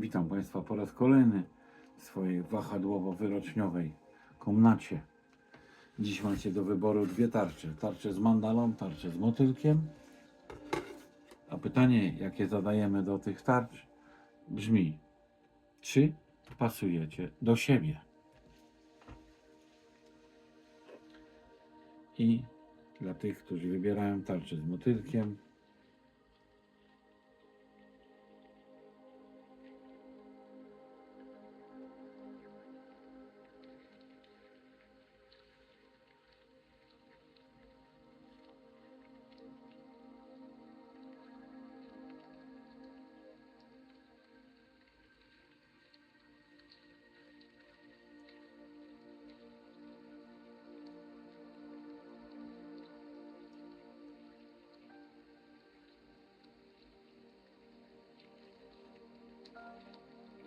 Witam Państwa po raz kolejny w swojej wahadłowo-wyroczniowej komnacie. Dziś macie do wyboru dwie tarcze. Tarczę z mandalą, tarczę z motylkiem. A pytanie, jakie zadajemy do tych tarcz, brzmi: czy pasujecie do siebie? I dla tych, którzy wybierają tarczę z motylkiem,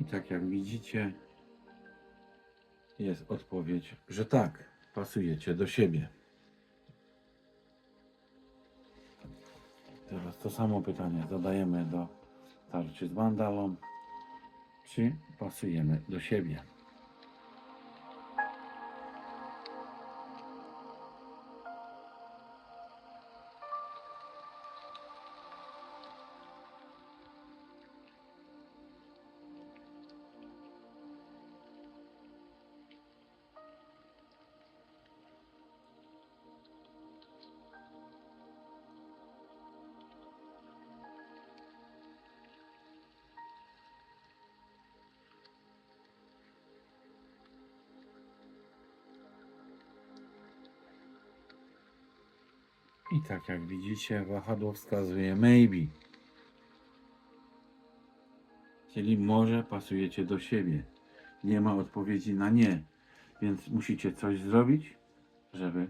I tak jak widzicie, jest odpowiedź, że tak, pasujecie do siebie. Teraz to samo pytanie zadajemy do tarczy z mandalą. Czy pasujemy do siebie? I tak jak widzicie, wahadło wskazuje maybe. Czyli może pasujecie do siebie. Nie ma odpowiedzi na nie, więc musicie coś zrobić, żeby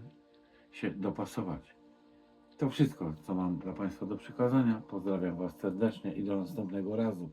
się dopasować. To wszystko, co mam dla Państwa do przekazania. Pozdrawiam Was serdecznie i do następnego razu.